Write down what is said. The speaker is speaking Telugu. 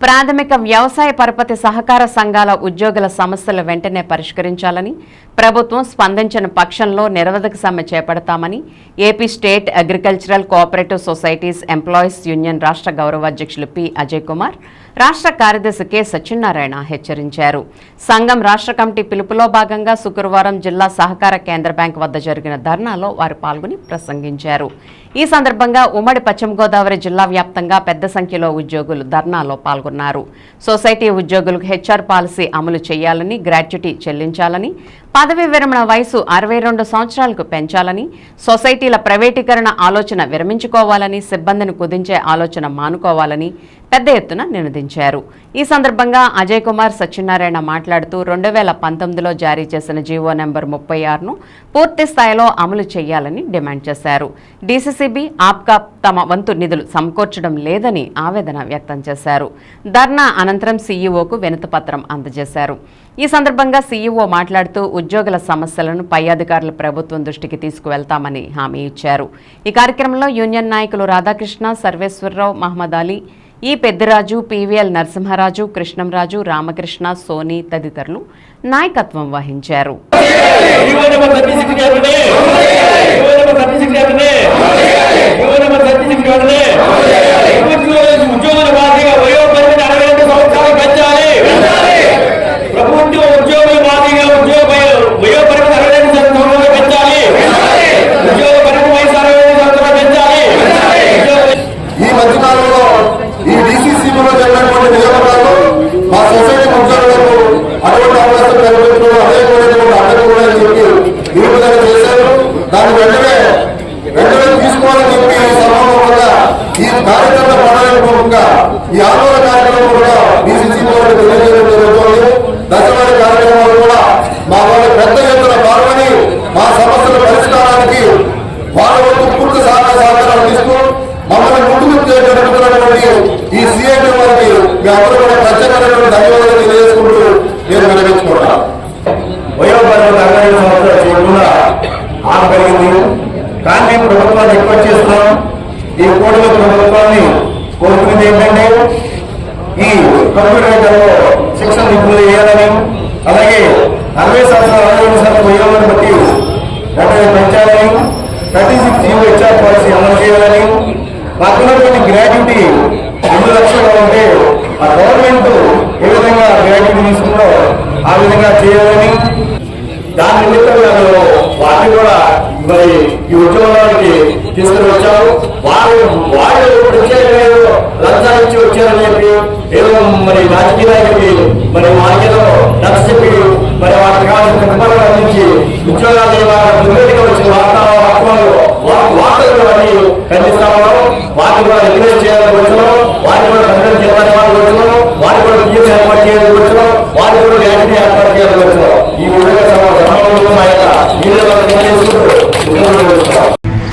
ప్రాథమిక వ్యవసాయ పరపతి సహకార సంఘాల ఉద్యోగుల సమస్యలు వెంటనే పరిష్కరించాలని ప్రభుత్వం స్పందించిన పక్షంలో నిరవధిక సమ్మె చేపడతామని AP state agricultural cooperative societies employees union రాష్ట్ర గౌరవ అధ్యక్షులు పి. అజయ్ కుమార్ రాష్ట్ర కార్యదర్శి కె. సత్యనారాయణ హెచ్చరించారు. సంఘం రాష్ట్ర కమిటీ పిలుపులో భాగంగా శుక్రవారం జిల్లా సహకార కేంద్ర బ్యాంక్ వద్ద జరిగిన ధర్నాలో వారు పాల్గొని ప్రసంగించారు. ఈ సందర్భంగా ఉమ్మడి పశ్చిమ గోదావరి జిల్లా వ్యాప్తంగా పెద్ద సంఖ్యలో ఉద్యోగులు ధర్నాలో పాల్గొన్నారు. సొసైటీ ఉద్యోగులకు హెచ్ఆర్ పాలసీ అమలు చేయాలని గ్రాట్యుటీ చెల్లించాలని పదవీ విరమణ వయసు అరవై రెండు సంవత్సరాలకు పెంచాలని సొసైటీల ప్రైవేటీకరణ ఆలోచన విరమించుకోవాలని సిబ్బందిని కుదించే ఆలోచన మానుకోవాలని పెద్ద ఎత్తున నినదించారు. ఈ సందర్భంగా అజయ్ కుమార్ సత్యనారాయణ మాట్లాడుతూ రెండు వేల పంతొమ్మిదిలో జారీ చేసిన జీవో నెంబర్ ముప్పై ఆరును పూర్తి స్థాయిలో అమలు చేయాలని డిమాండ్ చేశారు. డీసీసీబీ ఆప్కా తమ వంతు నిధులు సమకూర్చడం లేదని ఆవేదన వ్యక్తం చేశారు. ధర్నా అనంతరం సీఈఓకు వినతిపత్రం అందజేశారు. ఈ సందర్భంగా సీఈఓ మాట్లాడుతూ ఉద్యోగుల సమస్యలను పై అధికారుల ప్రభుత్వం దృష్టికి తీసుకువెళ్తామని హామీ ఇచ్చారు. ఈ కార్యక్రమంలో యూనియన్ నాయకులు రాధాకృష్ణ సర్వేశ్వరరావు మహమ్మద్ అలీ ఈ పెద్దరాజు పివిఎల్ నరసింహరాజు కృష్ణంరాజు రామకృష్ణ సోని తదితరులు నాయకత్వం వహించారు. ఈ మధ్యకాలంలో కల్పించడం అనేకమైనటువంటి అడ్డం కూడా అని చెప్పి నిలుపుదల చేశారు దాన్ని వెంటనే వెంటనే తీసుకోవాలని చెప్పి ఈ సభాముఖంగా ఈ కార్యక్రమ ప్రణాళికపూర్వకంగా ఈ ఆందోళన కార్యక్రమం కూడా డిసిసి వారికి తెలియజేయడం జరుగుతుంది కార్యక్రమాలు కూడా మా వాళ్ళ పెద్ద ఎత్తున పాల్గొని మా సమస్యల పరిష్కారానికి వాళ్ళ వంతు పూర్తి సహాయ సహకారాలు ఇస్తూ మమ్మల్ని ముందుకు జరుగుతున్నటువంటి ఈ సీఎం వారికి మీ అందరూ కూడా ప్రత్యేకమైనటువంటి ధన్యవాదాలు తెలియజేసుకుంటూ నేను విరమించుకుంటాను వయోపరిమితి అరవై ఐదు సంవత్సరాలు చేయకుండా ఆపగలిగింది కానీ ప్రభుత్వాన్ని ఎక్కువ చేస్తున్నాం. ఈ కూటమి ప్రభుత్వాన్ని కోరుకునేది ఏంటంటే ఈ కంప్యూటర్లో శిక్షణ నిపుణులు వేయాలని అలాగే అరవై సంవత్సరాలు అరవై ఐదు సంవత్సరాల వయోలను బట్టి వెంటనే పెంచాలని thirty six GO HR policy అమలు చేయాలని మాకున్నటువంటి గ్రాడ్యుటీ రెండు లక్షలు ఉంటే ఆ గవర్నమెంట్ ఏ విధంగా గ్రాడ్యుటీ తీసుకుందో ఆ విధంగా చేయాలని దాని నిమిత్తంగా మేము వారిని కూడా మరి ఈ ఉద్యోగానికి తీసుకుని వచ్చాము వారు వారు ప్రత్యేకమైన లంచాలు ఇచ్చి వచ్చారని చెప్పి ఏదో మరి రాజకీయ నాయకుడికి మరి వాళ్ళకేదో నచ్చ చెప్పి మరి వారికి కావాల్సిన వివరాలు అందించి ఉద్యోగాలు దుర్గతిగా వచ్చిన వార్తా వార్తాలు వార్తలు అన్ని ఖండిస్తా ఉన్నాం వాటిని కూడా రిక్వెస్ట్ చేయాలని వచ్చాం వారిని కూడా ఖండన చేయాలని వాళ్ళు వచ్చాం వారిని కూడా ఏర్పాటు చేయాలని వచ్చాం వాళ్ళు కూడా వ్యాధిని ఏర్పాటు చేయాలి ఈ విధంగా సమాజంలో మా యొక్క